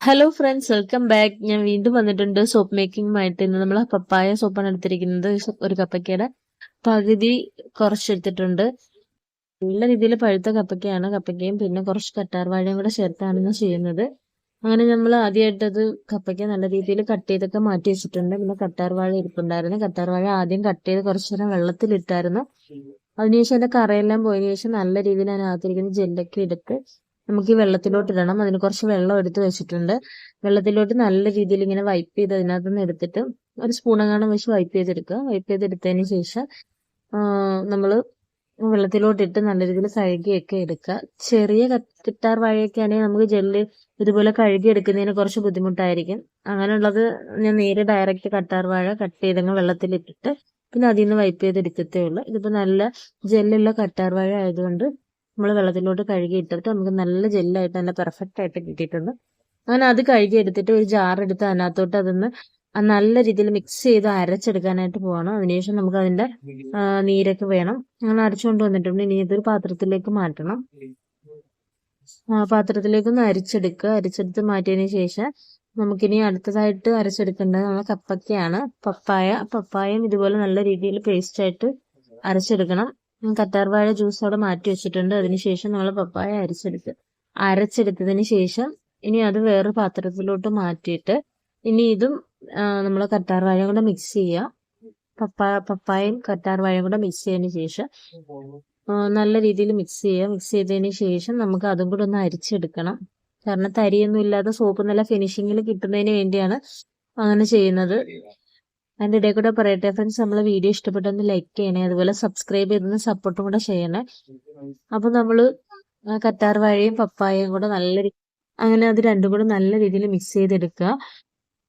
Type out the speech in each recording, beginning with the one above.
Hello friends welcome back ഞാൻ വീണ്ടും വന്നിട്ടുണ്ട് സോപ്പ് മേക്കിംഗുമായിട്ട് ഇന്ന് നമ്മൾ പപ്പായ സോപ്പാണ് എടുത്തിരിക്കുന്നത്. ഒരു കപ്പയ്ക്കയുടെ. പകുതി കുറച്ചെടുത്തിട്ടുണ്ട്. നല്ല രീതിയിൽ പഴുത്ത കപ്പയ്ക്കയാണ്. കപ്പയ്ക്കയും പിന്നെ കുറച്ച് കറ്റാർവാഴയും കൂടെ ചേർത്താണ് ഞാൻ ചെയ്യുന്നത്. അങ്ങനെ നമ്മൾ ആദ്യമായിട്ടത് കപ്പയ്ക്ക നല്ല രീതിയിൽ കട്ട് ചെയ്തൊക്കെ മാറ്റി വെച്ചിട്ടുണ്ട്. പിന്നെ കറ്റാർ വാഴ ഇരിപ്പുണ്ടായിരുന്നു. കറ്റാർ വാഴ ആദ്യം കട്ട് ചെയ്ത് കുറച്ചു നേരം വെള്ളത്തിലിട്ടായിരുന്നു അതിനുശേഷം അതിന്റെ കറയെല്ലാം പോയതിനു ശേഷം നല്ല രീതിയിൽ അതിനകത്തിരിക്കുന്ന ജെല്ലൊക്കെ എടുത്ത് നമുക്ക് ഈ വെള്ളത്തിലോട്ട് ഇടണം. അതിന് കുറച്ച് വെള്ളം എടുത്ത് വെച്ചിട്ടുണ്ട്. വെള്ളത്തിലോട്ട് നല്ല രീതിയിൽ ഇങ്ങനെ വൈപ്പ് ചെയ്ത് അതിനകത്ത് നിന്ന് എടുത്തിട്ട് ഒരു സ്പൂണങ്ങാണം വെച്ച് വൈപ്പ് ചെയ്തെടുക്കുക. വൈപ്പ് ചെയ്തെടുത്തതിന് ശേഷം നമ്മൾ വെള്ളത്തിലോട്ട് ഇട്ട് നല്ല രീതിയിൽ കഴുകിയൊക്കെ എടുക്കുക. ചെറിയ കിട്ടാർ വാഴയൊക്കെ ആണെങ്കിൽ നമുക്ക് ജെല്ല് ഇതുപോലെ കഴുകി എടുക്കുന്നതിന് കുറച്ച് ബുദ്ധിമുട്ടായിരിക്കും. അങ്ങനെയുള്ളത് ഞാൻ നേരെ ഡയറക്റ്റ് കട്ടാർ വാഴ കട്ട് ചെയ്തങ്ങ് വെള്ളത്തിലിട്ടിട്ട് പിന്നെ അതിൽ നിന്ന് വൈപ്പ് ചെയ്തെടുക്കത്തേ ഉള്ളൂ. ഇതിപ്പോൾ നല്ല ജെല്ലുള്ള കട്ടാർ വാഴ ആയതുകൊണ്ട് നമ്മൾ വെള്ളത്തിലോട്ട് കഴുകി ഇട്ടിട്ട് നമുക്ക് നല്ല ജെല്ലായിട്ട് നല്ല പെർഫെക്റ്റ് ആയിട്ട് കിട്ടിയിട്ടുണ്ട്. അങ്ങനെ അത് കഴുകി എടുത്തിട്ട് ഒരു ജാർ എടുത്ത് അതിനകത്തോട്ട് അതൊന്ന് നല്ല രീതിയിൽ മിക്സ് ചെയ്ത് അരച്ചെടുക്കാനായിട്ട് പോകണം അതിനുശേഷം നമുക്ക് അതിന്റെ നീരൊക്കെ വേണം. അങ്ങനെ അരച്ചുകൊണ്ട് വന്നിട്ടുണ്ട്. ഇനി ഇതൊരു പാത്രത്തിലേക്ക് മാറ്റണം. പാത്രത്തിലേക്ക് ഒന്ന് അരിച്ചെടുക്കുക. അരിച്ചെടുത്ത് മാറ്റിയതിന് ശേഷം നമുക്കിനി അടുത്തതായിട്ട് അരച്ചെടുക്കേണ്ടത് നമ്മൾ കപ്പക്കയാണ് പപ്പായ പപ്പായം ഇതുപോലെ നല്ല രീതിയിൽ പേസ്റ്റ് ആയിട്ട് അരച്ചെടുക്കണം. കറ്റാർവാഴ ജ്യൂസ് അവിടെ മാറ്റി വെച്ചിട്ടുണ്ട്. അതിനുശേഷം നമ്മൾ പപ്പായ അരച്ചെടുത്ത് അരച്ചെടുത്തതിന് ശേഷം ഇനി അത് വേറെ പാത്രത്തിലോട്ട് മാറ്റിയിട്ട് ഇനി ഇതും നമ്മൾ കറ്റാർ കറ്റാർവാഴയും കൂടെ മിക്സ് ചെയ്യുക പപ്പായ പപ്പായയും കറ്റാർ കറ്റാർവാഴയും കൂടെ മിക്സ് ചെയ്തതിന് ശേഷം നല്ല രീതിയിൽ മിക്സ് ചെയ്യുക മിക്സ് ചെയ്തതിന് ശേഷം നമുക്ക് അതും കൂടെ ഒന്ന് അരിച്ചെടുക്കണം. കാരണം തരിയൊന്നും ഇല്ലാതെ സോപ്പ് നല്ല ഫിനിഷിങ്ങിൽ കിട്ടുന്നതിന് വേണ്ടിയാണ് അങ്ങനെ ചെയ്യുന്നത്. അതിന്റെ ഇടയിൽ കൂടെ പറയട്ടെ ഫ്രണ്ട്സ് നമ്മളെ വീഡിയോ ഇഷ്ടപ്പെട്ടൊന്ന് ലൈക്ക് ചെയ്യണേ അതുപോലെ സബ്സ്ക്രൈബ് ചെയ്തൊന്ന് സപ്പോർട്ടും കൂടെ ചെയ്യണേ. അപ്പൊ നമ്മൾ കറ്റാർ വാഴയും പപ്പായയും കൂടെ നല്ല അങ്ങനെ അത് രണ്ടും കൂടെ നല്ല രീതിയിൽ മിക്സ് ചെയ്തെടുക്കുക.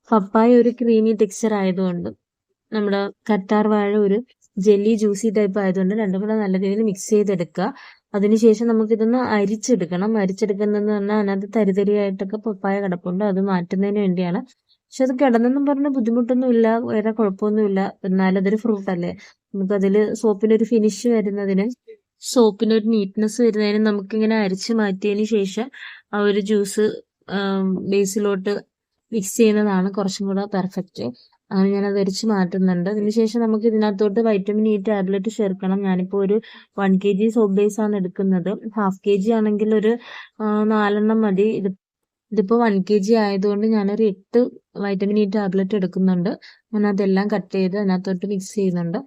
പപ്പായ ഒരു ക്രീമി ടെക്സ്ചർ ആയതുകൊണ്ട് നമ്മുടെ കറ്റാർ വാഴ ഒരു ജെല്ലി ജ്യൂസി ടൈപ്പ് ആയതുകൊണ്ട് രണ്ടും കൂടെ നല്ല രീതിയിൽ മിക്സ് ചെയ്തെടുക്കുക. അതിനുശേഷം നമുക്കിതൊന്ന് അരിച്ചെടുക്കണം. അരിച്ചെടുക്കുന്നതെന്ന് പറഞ്ഞാൽ അതിനകത്ത് തരിതരിയായിട്ടൊക്കെ പപ്പായ കിടപ്പുണ്ട്. അത് മാറ്റുന്നതിന് വേണ്ടിയാണ് പക്ഷെ അത് കിടന്നെന്നും പറഞ്ഞ ബുദ്ധിമുട്ടൊന്നുമില്ല വേറെ കുഴപ്പമൊന്നുമില്ല. എന്നാലും അതൊരു ഫ്രൂട്ട് അല്ലേ? നമുക്ക് അതിൽ സോപ്പിനൊരു ഫിനിഷ് വരുന്നതിന് സോപ്പിനൊരു നീറ്റ്നെസ് വരുന്നതിന് നമുക്കിങ്ങനെ അരിച്ച് മാറ്റിയതിന് ശേഷം ആ ഒരു ജ്യൂസ് ബേസിലോട്ട് മിക്സ് ചെയ്യുന്നതാണ് കുറച്ചും കൂടെ പെർഫെക്റ്റ് അങ്ങനെ ഞാൻ അത് അരിച്ച് മാറ്റുന്നുണ്ട്. അതിനുശേഷം നമുക്ക് ഇതിനകത്തോട്ട് വൈറ്റമിൻ ഇ ടാബ്ലറ്റ് ചേർക്കണം. ഞാനിപ്പോൾ ഒരു one K G soap base ആണ് എടുക്കുന്നത്. ഹാഫ് കെ ജി ആണെങ്കിൽ ഒരു നാലെണ്ണം മതി. ഇത് ഇതിപ്പോൾ വൺ കെ ജി ആയതുകൊണ്ട് ഞാനൊരു എട്ട് വൈറ്റമിൻ ഇ ടാബ്ലറ്റ് എടുക്കുന്നുണ്ട്. ഞാൻ അതെല്ലാം കട്ട് ചെയ്ത് അതിനകത്തോട്ട് മിക്സ് ചെയ്യുന്നുണ്ട്.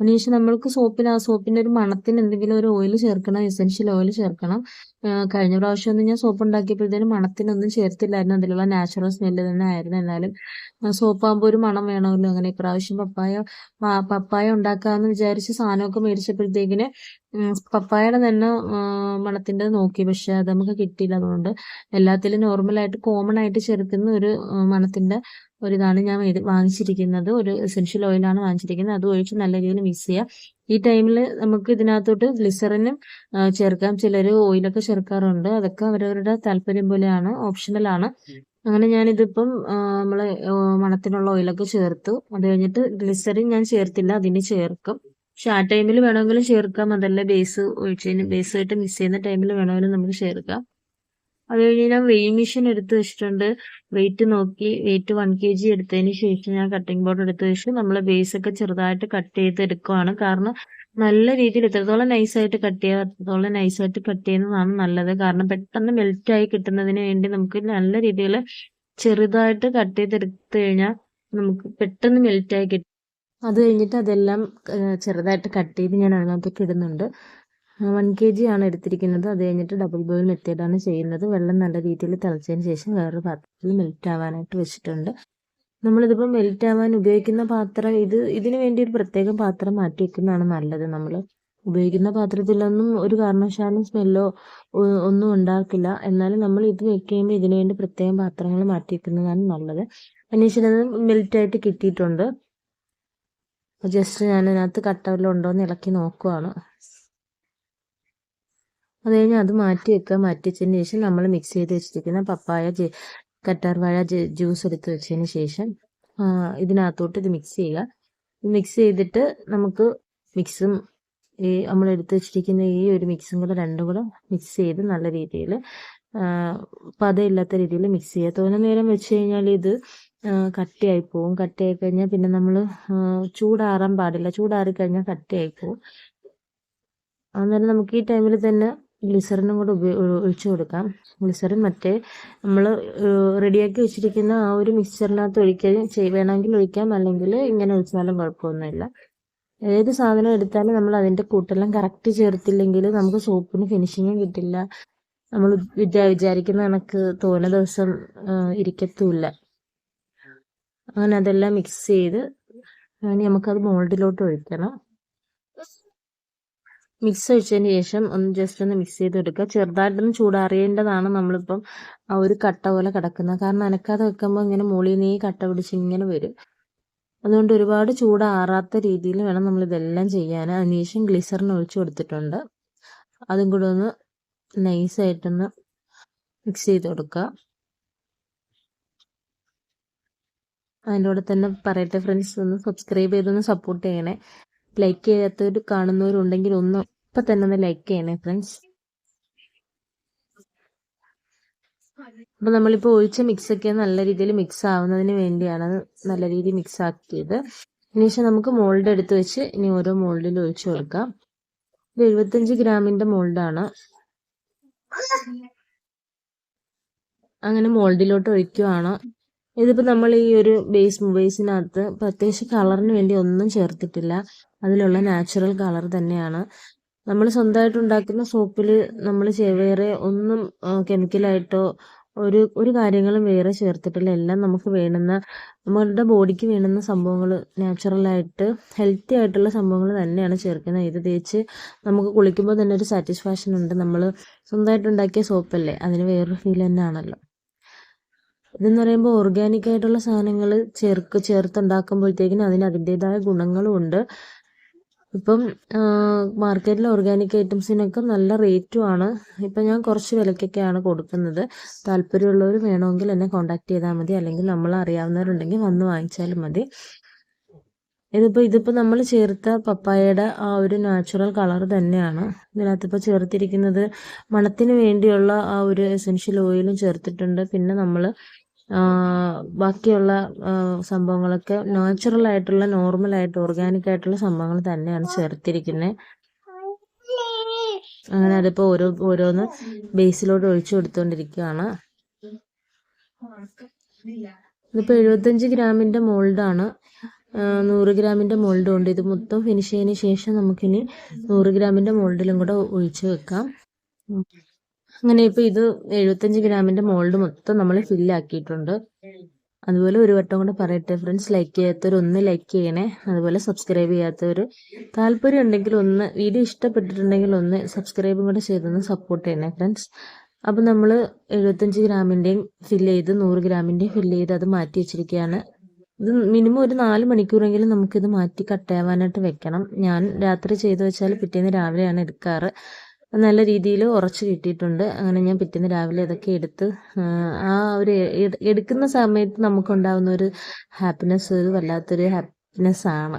അതിനുശേഷം നമ്മൾക്ക് സോപ്പിന് ആ സോപ്പിന്റെ ഒരു മണത്തിന് എന്തെങ്കിലും ഒരു ഓയിൽ ചേർക്കണം എസെൻഷ്യൽ ഓയിൽ ചേർക്കണം. കഴിഞ്ഞ പ്രാവശ്യം ഒന്നും ഞാൻ സോപ്പ് ഉണ്ടാക്കിയപ്പോഴത്തേനും മണത്തിനൊന്നും ചേർത്തില്ലായിരുന്നു. അതിലുള്ള നാച്ചുറൽ സ്മെല്ല് തന്നെ ആയിരുന്നു. എന്നാലും സോപ്പാകുമ്പോൾ ഒരു മണം വേണമല്ലോ. അങ്ങനെ ഇപ്രാവശ്യം പപ്പായ പപ്പായ ഉണ്ടാക്കാമെന്ന് വിചാരിച്ച് സാധനമൊക്കെ മേടിച്ചപ്പോഴത്തേക്കിന് പപ്പായയുടെ തന്നെ മണത്തിന്റെ നോക്കി. പക്ഷെ അത് നമുക്ക് കിട്ടിയില്ല അതുകൊണ്ട്. എല്ലാത്തിലും നോർമലായിട്ട് കോമൺ ആയിട്ട് ചേർക്കുന്ന ഒരു മണത്തിന്റെ ഇതാണ് ഞാൻ വാങ്ങിച്ചിരിക്കുന്നത്. ഒരു എസെൻഷ്യൽ ഓയിലാണ് വാങ്ങിച്ചിരിക്കുന്നത്. അത് ഒഴിച്ച് നല്ല രീതിയിൽ മിക്സ് ചെയ്യുക ഈ ടൈമിൽ നമുക്ക് ഇതിനകത്തോട്ട് ഗ്ലിസറിനും ചേർക്കാം. ചിലർ ഓയിലൊക്കെ ചേർക്കാറുണ്ട്. അതൊക്കെ അവരവരുടെ താല്പര്യം പോലെയാണ് ഓപ്ഷണലാണ് അങ്ങനെ ഞാനിതിപ്പം നമ്മളെ മണത്തിനുള്ള ഓയിലൊക്കെ ചേർത്തു. അത് കഴിഞ്ഞിട്ട് ഗ്ലിസറിൻ ഞാൻ ചേർത്തില്ല അതിന് ചേർക്കും. പക്ഷെ ആ ടൈമിൽ വേണമെങ്കിലും ചേർക്കാം അതല്ല ബേസ് ഒഴിച്ചതിന് ബേസായിട്ട് മിസ് ചെയ്യുന്ന ടൈമിൽ വേണമെങ്കിലും നമുക്ക് ചേർക്കാം അത് കഴിഞ്ഞ് ഞാൻ വെയിങ് മെഷീൻ എടുത്ത് വെച്ചിട്ടുണ്ട്. വെയിറ്റ് നോക്കി വെയിറ്റ് വൺ കെ ജി എടുത്തതിന് ശേഷം ഞാൻ കട്ടിംഗ് ബോർഡ് എടുത്ത് വെച്ച്. നമ്മൾ ബേസ് ഒക്കെ ചെറുതായിട്ട് കട്ട് ചെയ്ത് എടുക്കുവാണ്. കാരണം നല്ല രീതിയിൽ എത്രത്തോളം നൈസായിട്ട് കട്ട് ചെയ്യുക അത്രത്തോളം നൈസായിട്ട് കട്ട് ചെയ്യുന്നതാണ് നല്ലത്. കാരണം പെട്ടെന്ന് മെൽറ്റ് ആയി കിട്ടുന്നതിന് വേണ്ടി നമുക്ക് നല്ല രീതിയിൽ ചെറുതായിട്ട് കട്ട് ചെയ്തെടുത്തു കഴിഞ്ഞാൽ നമുക്ക് പെട്ടെന്ന് മെൽറ്റ് ആയി കിട്ടും. അത് കഴിഞ്ഞിട്ട് അതെല്ലാം ചെറുതായിട്ട് കട്ട് ചെയ്ത് ഞാൻ അതിനകത്തേക്ക് ഇടുന്നുണ്ട്. വൺ കെ ജി ആണ് എടുത്തിരിക്കുന്നത്. അത് കഴിഞ്ഞിട്ട് ഡബിൾ ബോയിൽ മെത്തേഡാണ് ചെയ്യുന്നത്. വെള്ളം നല്ല രീതിയിൽ തിളച്ചതിന് ശേഷം വേറൊരു പാത്രത്തിൽ മെൽറ്റ് ആവാനായിട്ട് വെച്ചിട്ടുണ്ട്. നമ്മളിതിപ്പോൾ മെൽറ്റ് ആവാൻ ഉപയോഗിക്കുന്ന പാത്രം ഇത് ഇതിനു വേണ്ടി ഒരു പ്രത്യേക പാത്രം മാറ്റി വെക്കുന്നതാണ് നല്ലത്. നമ്മൾ ഉപയോഗിക്കുന്ന പാത്രത്തിലൊന്നും ഒരു കാരണവശാലും സ്മെല്ലോ ഒന്നും ഉണ്ടാക്കില്ല. എന്നാലും നമ്മൾ ഇത് വെക്കുമ്പോൾ ഇതിനു വേണ്ടി പ്രത്യേകം പാത്രങ്ങൾ മാറ്റി വെക്കുന്നതാണ് നല്ലത്. അത് മെൽറ്റായിട്ട് കിട്ടിയിട്ടുണ്ട്. ജസ്റ്റ് ഞാൻ അതിനകത്ത് കട്ട വല്ലതും ഉണ്ടോ എന്ന് ഇളക്കി നോക്കുവാണ്. അത് കഴിഞ്ഞ് അത് മാറ്റി വെക്കുക. മാറ്റി വെച്ചതിന് ശേഷം നമ്മൾ മിക്സ് ചെയ്ത് വെച്ചിരിക്കുന്ന പപ്പായ കറ്റാർ വാഴ ജ്യൂസ് എടുത്ത് വെച്ചതിന് ശേഷം ഇതിനകത്തോട്ട് ഇത് മിക്സ് ചെയ്യുക. മിക്സ് ചെയ്തിട്ട് നമുക്ക് മിക്സും ഈ നമ്മൾ എടുത്ത് വെച്ചിരിക്കുന്ന ഈ ഒരു മിക്സും കൂടെ രണ്ടും കൂടെ മിക്സ് ചെയ്ത് നല്ല രീതിയിൽ പതയില്ലാത്ത രീതിയിൽ മിക്സ് ചെയ്യുക. തോന്നുന്ന നേരം വെച്ച് കഴിഞ്ഞാൽ ഇത് കട്ടിയായി പോവും കട്ടിയായി കഴിഞ്ഞാൽ പിന്നെ നമ്മൾ ചൂടാറാൻ പാടില്ല. ചൂടാറി കഴിഞ്ഞാൽ കട്ടിയായി പോവും അന്നേരം നമുക്ക് ഈ ടൈമിൽ തന്നെ ഗ്ലിസറിനും കൂടെ ഉപയോഗ ഒഴിച്ചു കൊടുക്കാം. ഗ്ലിസറിൻ മറ്റേ നമ്മൾ റെഡിയാക്കി വെച്ചിരിക്കുന്ന ആ ഒരു മിക്സ്ചറിനകത്ത് ഒഴിക്കുകയും വേണമെങ്കിൽ ഒഴിക്കാം. അല്ലെങ്കിൽ ഇങ്ങനെ ഒഴിച്ചാലും കുഴപ്പമൊന്നുമില്ല. ഏത് സാധനം എടുത്താലും നമ്മൾ അതിന്റെ കൂട്ടെല്ലാം കറക്റ്റ് ചേർത്തില്ലെങ്കിൽ നമുക്ക് സോപ്പിന് ഫിനിഷിങ്ങും കിട്ടില്ല. നമ്മൾ വിചാ വിചാരിക്കുന്ന കണക്ക് തോന്ന ദിവസം ഇരിക്കത്തുമില്ല. അങ്ങനെ അതെല്ലാം മിക്സ് ചെയ്ത് ഇനി നമുക്കത് മോൾഡിലോട്ട് ഒഴിക്കണം. മിക്സ് ഒഴിച്ചതിന് ശേഷം ഒന്ന് ജസ്റ്റ് ഒന്ന് മിക്സ് ചെയ്ത് എടുക്കുക ചെറുതായിട്ടൊന്ന് ചൂടാറിയേണ്ടതാണ് നമ്മളിപ്പം ആ ഒരു കട്ട പോലെ കിടക്കുന്നത്. കാരണം അനക്കാതെ വെക്കുമ്പോൾ ഇങ്ങനെ മുകളിൽ നീ കട്ട പിടിച്ച് ഇങ്ങനെ വരും. അതുകൊണ്ട് ഒരുപാട് ചൂടാറാത്ത രീതിയിൽ വേണം നമ്മൾ ഇതെല്ലാം ചെയ്യാൻ അതിനുശേഷം ഗ്ലിസറിൻ ഒഴിച്ചു കൊടുത്തിട്ടുണ്ട്. അതും കൂടെ ഒന്ന് നൈസായിട്ടൊന്ന് മിക്സ് ചെയ്ത് കൊടുക്കുക. അതിന്റെ കൂടെ തന്നെ പറയട്ടെ ഫ്രണ്ട്സ് ഒന്ന് സബ്സ്ക്രൈബ് ചെയ്തൊന്ന് സപ്പോർട്ട് ചെയ്യണേ. ലൈക്ക് ചെയ്യാത്തവർ കാണുന്നവരുണ്ടെങ്കിൽ ഒന്ന് ഇപ്പം തന്നെ ഒന്ന് ലൈക്ക് ചെയ്യണേ ഫ്രണ്ട്സ് അപ്പൊ നമ്മളിപ്പോൾ ഒഴിച്ച മിക്സൊക്കെ നല്ല രീതിയിൽ മിക്സ് ആവുന്നതിന് വേണ്ടിയാണ് നല്ല രീതിയിൽ മിക്സ് ആക്കിയത്. അതിനുശേഷം നമുക്ക് മോൾഡ് എടുത്ത് വെച്ച് ഇനി ഓരോ മോൾഡിൽ ഒഴിച്ചു കൊടുക്കാം. ഇത് എഴുപത്തഞ്ച് ഗ്രാമിന്റെ മോൾഡാണ് അങ്ങനെ മോൾഡിലോട്ട് ഒഴിക്കുവാണ്. ഇതിപ്പോൾ നമ്മൾ ഈ ഒരു ബേസ് ബേസിനകത്ത് പ്രത്യേകിച്ച് കളറിന് വേണ്ടി ഒന്നും ചേർത്തിട്ടില്ല. അതിലുള്ള നാച്ചുറൽ കളർ തന്നെയാണ്. നമ്മൾ സ്വന്തമായിട്ട് ഉണ്ടാക്കുന്ന സോപ്പിൽ നമ്മൾ വേറെ ഒന്നും കെമിക്കലായിട്ടോ ഒരു ഒരു കാര്യങ്ങളും വേറെ ചേർത്തിട്ടില്ല. എല്ലാം നമുക്ക് വേണ്ടുന്ന നമ്മളുടെ ബോഡിക്ക് വേണ്ടുന്ന സംഭവങ്ങൾ നാച്ചുറലായിട്ട് ഹെൽത്തി ആയിട്ടുള്ള സംഭവങ്ങൾ തന്നെയാണ് ചേർക്കുന്നത്. ഇത് തേച്ച് നമുക്ക് കുളിക്കുമ്പോൾ തന്നെ ഒരു സാറ്റിസ്ഫാക്ഷൻ ഉണ്ട്. നമ്മൾ സ്വന്തമായിട്ട് ഉണ്ടാക്കിയ സോപ്പല്ലേ? അതിന് വേറൊരു ഫീൽ തന്നെയാണല്ലോ. ഇതെന്ന് പറയുമ്പോൾ ഓർഗാനിക് ആയിട്ടുള്ള സാധനങ്ങൾ ചേർക്ക് ചേർത്തുണ്ടാക്കുമ്പോഴത്തേക്കിനും അതിന് അതിന്റെതായ ഗുണങ്ങളും ഉണ്ട്. ഇപ്പം മാർക്കറ്റിലെ ഓർഗാനിക് ഐറ്റംസിനൊക്കെ നല്ല റേറ്റും ആണ്. ഇപ്പം ഞാൻ കുറച്ച് വിലക്കൊക്കെയാണ് കൊടുക്കുന്നത്. താല്പര്യമുള്ളവർ വേണമെങ്കിൽ എന്നെ കോൺടാക്ട് ചെയ്താൽ മതി. അല്ലെങ്കിൽ നമ്മൾ അറിയാവുന്നവരുണ്ടെങ്കിൽ വന്ന് വാങ്ങിച്ചാലും മതി. ഇതിപ്പോൾ ഇതിപ്പോൾ നമ്മൾ ചേർത്ത പപ്പായയുടെ ആ ഒരു നാച്ചുറൽ കളർ തന്നെയാണ്. ഇതിനകത്തിപ്പോൾ ചേർത്തിരിക്കുന്നത് മണത്തിന് വേണ്ടിയുള്ള ആ ഒരു എസെൻഷ്യൽ ഓയിലും ചേർത്തിട്ടുണ്ട്. പിന്നെ നമ്മൾ ബാക്കിയുള്ള സംഭവങ്ങളൊക്കെ നാച്ചുറൽ ആയിട്ടുള്ള നോർമൽ ആയിട്ട് ഓർഗാനിക് ആയിട്ടുള്ള സംഭവങ്ങൾ തന്നെയാണ് ചേർത്തിരിക്കുന്നത് അങ്ങനെ അതിപ്പോൾ ഓരോ ഓരോന്ന് ബേസിലോട്ട് ഒഴിച്ചു കൊടുത്തുകൊണ്ടിരിക്കുകയാണ് ഇതിപ്പോൾ എഴുപത്തഞ്ച് ഗ്രാമിന്റെ മോൾഡാണ് നൂറ് ഗ്രാമിന്റെ മോൾഡും ഉണ്ട്. ഇത് മൊത്തം ഫിനിഷ് ചെയ്തതിന് ശേഷം നമുക്കിനി നൂറ് ഗ്രാമിന്റെ മോൾഡിലും കൂടെ ഒഴിച്ച് വെക്കാം. അങ്ങനെ ഇപ്പൊ ഇത് എഴുപത്തഞ്ച് ഗ്രാമിന്റെ മോൾഡ് മൊത്തം നമ്മൾ ഫില്ലാക്കിയിട്ടുണ്ട് അതുപോലെ ഒരു വട്ടം കൂടെ പറയട്ടെ ഫ്രണ്ട്സ് ലൈക്ക് ചെയ്യാത്തവർ ഒന്ന് ലൈക്ക് ചെയ്യണേ. അതുപോലെ സബ്സ്ക്രൈബ് ചെയ്യാത്തവർ താല്പര്യം ഉണ്ടെങ്കിൽ ഒന്ന് വീഡിയോ ഇഷ്ടപ്പെട്ടിട്ടുണ്ടെങ്കിൽ ഒന്ന് സബ്സ്ക്രൈബും കൂടെ ചെയ്തൊന്ന് സപ്പോർട്ട് ചെയ്യണേ ഫ്രണ്ട്സ് അപ്പോൾ നമ്മൾ എഴുപത്തഞ്ച് ഗ്രാമിന്റെയും ഫില്ല് ചെയ്ത് നൂറ് ഗ്രാമിന്റെയും ഫില്ല് ചെയ്ത് അത് മാറ്റി വെച്ചിരിക്കുകയാണ്. ഇത് മിനിമം ഒരു നാല് മണിക്കൂറെങ്കിലും നമുക്കിത് മാറ്റി കട്ടയാവാനായിട്ട് വെക്കണം. ഞാൻ രാത്രി ചെയ്ത് വെച്ചാൽ പിറ്റേന്ന് രാവിലെയാണ് എടുക്കാറ്. നല്ല രീതിയിൽ ഉറച്ച് കിട്ടിയിട്ടുണ്ട്. അങ്ങനെ ഞാൻ പിറ്റേന്ന് രാവിലെ ഇതൊക്കെ എടുത്ത് ആ ഒരു എടുക്കുന്ന സമയത്ത് നമുക്കുണ്ടാകുന്ന ഒരു ഹാപ്പിനെസ് ഒരു വല്ലാത്തൊരു ഹാപ്പിനെസ് ആണ്.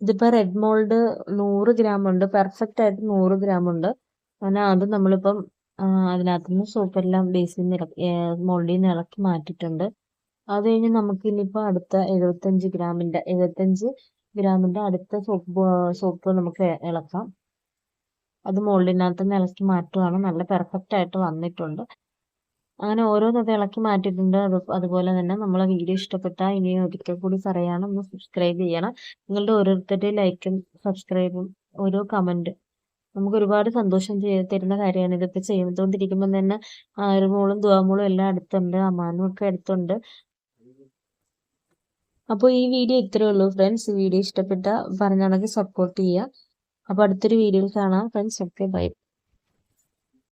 ഇതിപ്പോൾ റെഡ് മോൾഡ് നൂറ് ഗ്രാം ഉണ്ട്. പെർഫെക്റ്റ് ആയിട്ട് നൂറ് ഗ്രാം ഉണ്ട്. അങ്ങനെ അത് നമ്മളിപ്പം അതിനകത്തുനിന്ന് സൂപ്പെല്ലാം ബേസിൽ നിന്ന് മോൾഡിൽ നിന്ന് ഇളക്കി മാറ്റിയിട്ടുണ്ട്. അത് കഴിഞ്ഞ് നമുക്ക് ഇനിയിപ്പോൾ അടുത്ത എഴുപത്തഞ്ച് ഗ്രാമിന്റെ എഴുപത്തഞ്ച് ഗ്രാമിന്റെ അടുത്ത സോപ്പ് സോപ്പ് നമുക്ക് ഇളക്കാം. അത് മോൾഡിനകത്ത് നിന്ന് ഇളക്കി മാറ്റുകയാണ്. നല്ല പെർഫെക്റ്റ് ആയിട്ട് വന്നിട്ടുണ്ട്. അങ്ങനെ ഓരോന്നത് ഇളക്കി മാറ്റിയിട്ടുണ്ട്. അത് അതുപോലെ തന്നെ നമ്മളെ വീഡിയോ ഇഷ്ടപ്പെട്ടാൽ ഇനി ഒരിക്കൽ കൂടി പറയണം ഒന്ന് സബ്സ്ക്രൈബ് ചെയ്യണം. നിങ്ങളുടെ ഓരോരുത്തരുടെയും ലൈക്കും സബ്സ്ക്രൈബും ഓരോ കമന്റ് നമുക്ക് ഒരുപാട് സന്തോഷം തരുന്ന കാര്യമാണ്. ഇതൊക്കെ ചെയ്തുകൊണ്ടിരിക്കുമ്പോൾ തന്നെ ആരുമോളും ദുവാമോളും എല്ലാം അടുത്തുണ്ട്. അമ്മാനും ഒക്കെ അടുത്തുണ്ട്. അപ്പോൾ ഈ വീഡിയോ ഇത്രയേ ഉള്ളൂ ഫ്രണ്ട്സ് വീഡിയോ ഇഷ്ടപ്പെട്ട പറഞ്ഞാണെങ്കിൽ സപ്പോർട്ട് ചെയ്യുക. അപ്പോൾ അടുത്തൊരു വീഡിയോയിൽ കാണാം. Friends okay bye